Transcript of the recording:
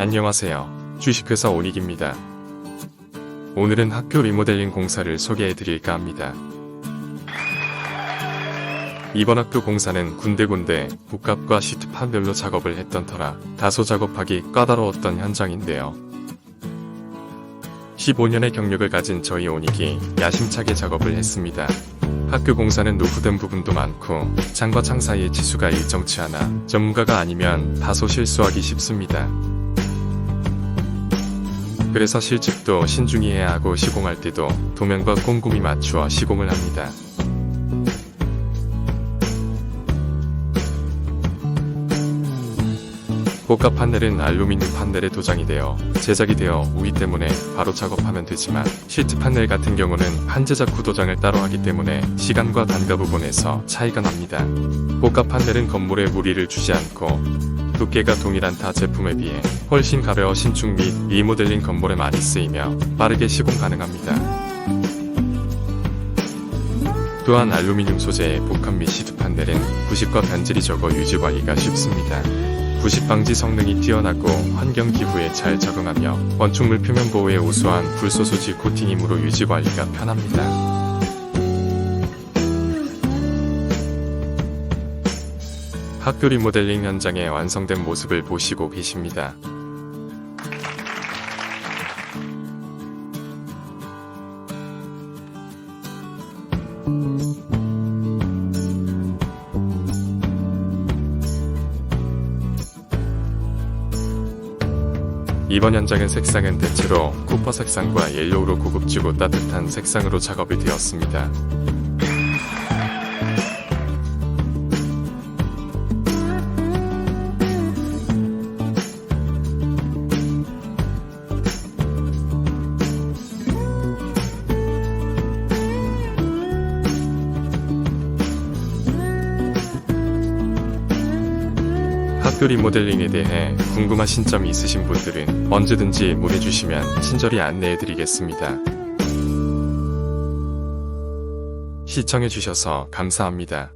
안녕하세요. 주식회사 오닉입니다. 오늘은 학교 리모델링 공사를 소개해 드릴까 합니다. 이번 학교 공사는 군데군데 복합과 시트판별로 작업을 했던 터라 다소 작업하기 까다로웠던 현장인데요. 15년의 경력을 가진 저희 오닉이 야심차게 작업을 했습니다. 학교 공사는 노후된 부분도 많고 창과 창 사이의 지수가 일정치 않아 전문가가 아니면 다소 실수하기 쉽습니다. 그래서 실측도 신중히 해야 하고 시공할 때도 도면과 꼼꼼히 맞추어 시공을 합니다. 고가 판넬은 알루미늄 판넬에 도장이 되어 제작이 되어 우위 때문에 바로 작업하면 되지만 시트 판넬 같은 경우는 한 제작 구도장을 따로 하기 때문에 시간과 단가 부분에서 차이가 납니다. 고가 판넬은 건물에 무리를 주지 않고 두께가 동일한 타 제품에 비해 훨씬 가벼워 신축 및 리모델링 건물에 많이 쓰이며 빠르게 시공 가능합니다. 또한 알루미늄 소재의 복합 및 시트 판넬은 부식과 변질이 적어 유지 관리가 쉽습니다. 부식 방지 성능이 뛰어나고 환경 기후에 잘 적응하며 건축물 표면 보호에 우수한 불소 소지 코팅이므로 유지 관리가 편합니다. 학교 리모델링 현장의 완성된 모습을 보시고 계십니다. 이번 현장의 색상은 대체로 쿠퍼 색상과 옐로우로 고급지고 따뜻한 색상으로 작업이 되었습니다. 학교 리모델링에 대해 궁금하신 점이 있으신 분들은 언제든지 문의 주시면 친절히 안내해 드리겠습니다. 시청해 주셔서 감사합니다.